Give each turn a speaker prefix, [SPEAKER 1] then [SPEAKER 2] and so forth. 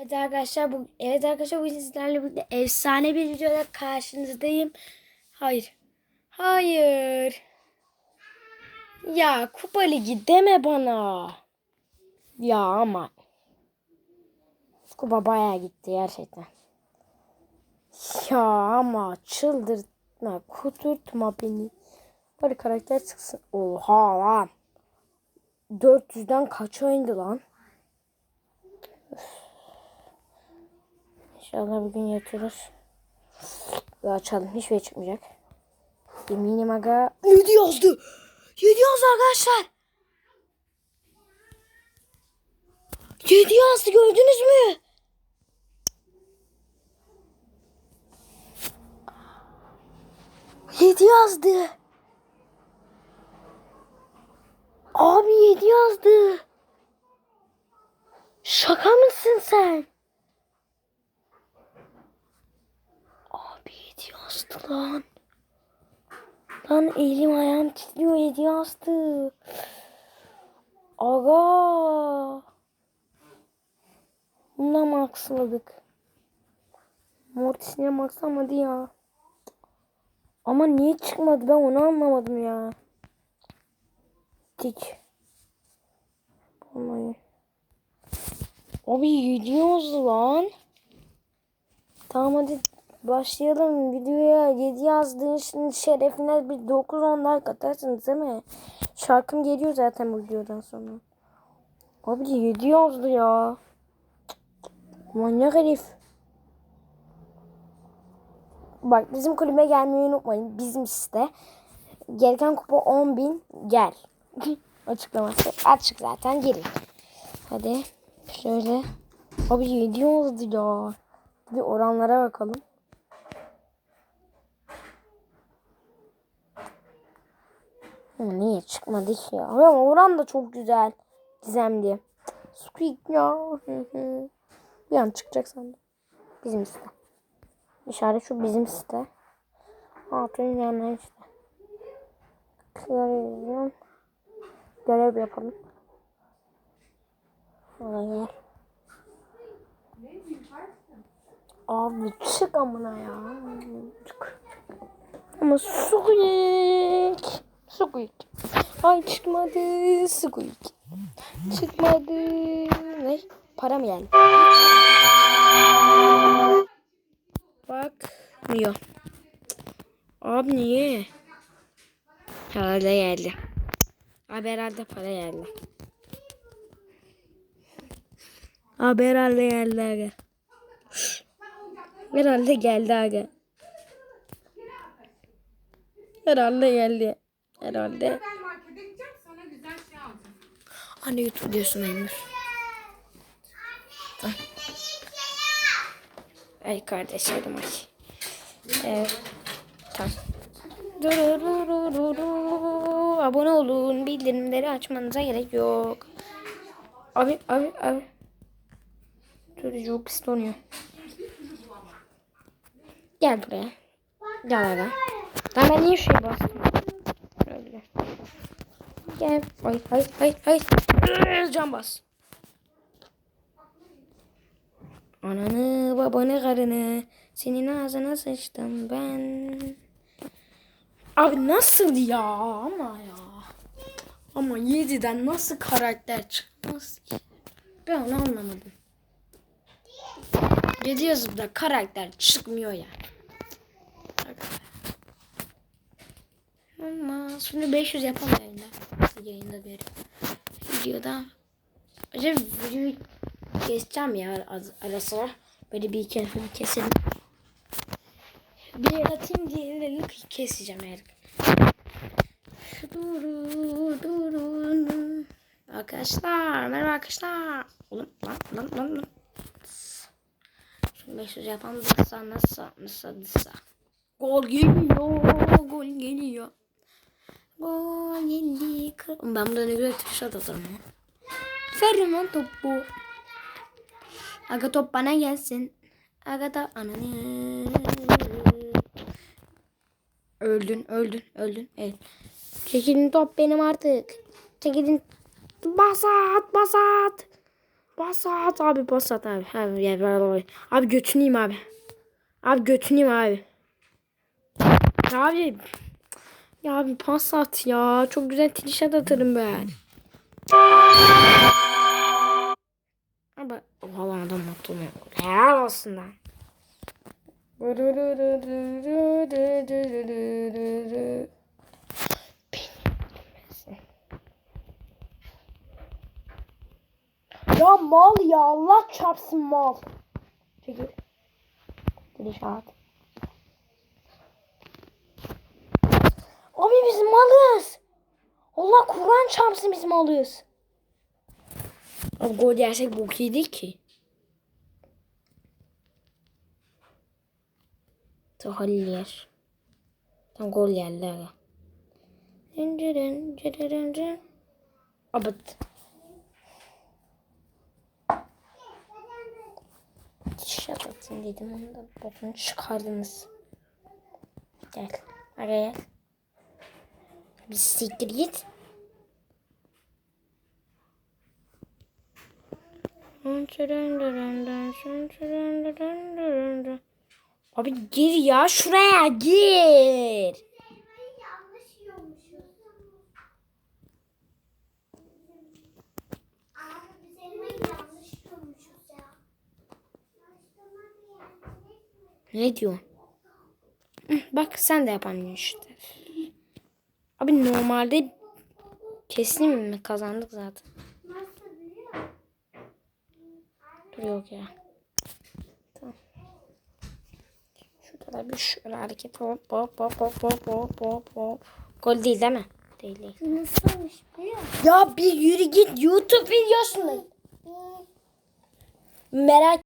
[SPEAKER 1] Evet arkadaşlar bu evet arkadaşlar bugün sizlerle birlikte efsane bir videoda karşınızdayım. Hayır. Hayır. Ya Kupa Ligi deme bana. Ya ama. Kupa bayağı gitti gerçekten. Ya ama çıldırtma, kudurtma beni. Bari karakter çıksın. Oha lan. 400'den kaç oyundu lan? İnşallah bugün yatırır. Ve açalım. Hiçbir şey çıkmayacak. Eminim aga. 7 yazdı. 7 yazdı arkadaşlar. 7 yazdı gördünüz mü? Yedi yazdı. Abi yedi yazdı. Şaka mısın sen? Yedi yazdı lan. Lan elim ayağım titriyor yedi yazdı. Aga. Bundan mı aksladık? Mortis'ine maksamadı ya. Ama niye çıkmadı ben onu anlamadım ya. Dik. Olmayı. Abi gidiyoruz lan. Tamam hadi başlayalım videoya. 7 yazdığın için şerefine bir 9-10 like atarsınız değil mi? Şarkım geliyor zaten bu videodan sonra. Abi 7 yazdı ya. Manyak herif. Bak bizim kulübe gelmeyi unutmayın. Bizim site. Gereken kupa 10.000 gel. Açıklaması açık zaten gelin. Hadi şöyle. Abi 7 oldu ya. Bir oranlara bakalım. Ama niye çıkmadı ki ya? Ama oran da çok güzel. Gizemli. Squeak ya. Bir an çıkacak sandım. Bizim site. İşaret şu bizim site. Altın yanlar işte. Görev, görev yapalım. Olay Abi çık amına ya. Çık. Ama Squeak. Squeak. Ay çıkmadı. Squeak. Çıkmadı. Ne? Para mı yani? Bakmıyor. Abi niye? Herhalde geldi. Abi herhalde para geldi. Abi herhalde geldi aga. Herhalde geldi aga. Herhalde geldi. Herhalde.
[SPEAKER 2] Ben markete gideceğim sana güzel şey alacağım.
[SPEAKER 1] Anne YouTube diyorsun Emir. Ay kardeşlerim ay. Evet. Tamam. Abone olun. Bildirimleri açmanıza gerek yok. Abi abi abi. Çocuk pistonluyor. Gel buraya. Gel. Lan ben niye şey bastım? Gel. Ay ay ay ay. Can bas. Ananı babanı karını senin ağzına sıçtım ben. Abi nasıl ya ama ya. Ama 7'den nasıl karakter çıkmaz ki? Ben onu anlamadım. 7 yazıp da karakter çıkmıyor ya. Ama şimdi 500 yapalım yayında. Yayında bir videoda. Acaba videoyu keseceğim ya az- ara sıra. Böyle bir iki harfini keselim. Bir el atayım diğerini keseceğim her. Duru duru. Arkadaşlar merhaba arkadaşlar. Oğlum lan lan lan lan. Şimdi 500 yapalım nasıl nasıl nasıl nasıl. Gol geliyor. Gol. Kır- Ben burada ne güzel tuşa atarım ya. Verin lan topu. Aga top bana gelsin. Aga da ananı. Öldün, öldün, öldün. Evet. Çekilin top benim artık. Çekilin. Basat, basat. Bas at abi bas at abi. Abi, ya, abi, abi götüneyim abi. Abi götüneyim abi. Abi. Ya abi pas at ya. Çok güzel trişat atarım ben. Ama valla adam atılmıyor. Helal olsun lan. Ya mal ya Allah çarpsın mal. Çekil. Trişat. Abi biz malız. Allah Kur'an çarpsın biz malız. Abi gol yersek bok yedik ki. Ta Halil yer. Tam gol yerler. ya. Abi. Şat atayım dedim onu da bokunu çıkardınız. Gel. Araya gel. Bir siktir git. Abi gir ya şuraya gir. Ne diyorsun? Bak sen de yapamıyorsun işte. Abi normalde kesin mi kazandık zaten.
[SPEAKER 3] Nasıl biliyor?
[SPEAKER 1] Dur yok ya. Tamam. Şurada da bir şöyle hareket hop hop hop hop hop hop hop hop. Gol değil değil mi? Değil değil.
[SPEAKER 3] Nasılmış biliyor musun?
[SPEAKER 1] Ya bir yürü git YouTube videosunu. Merak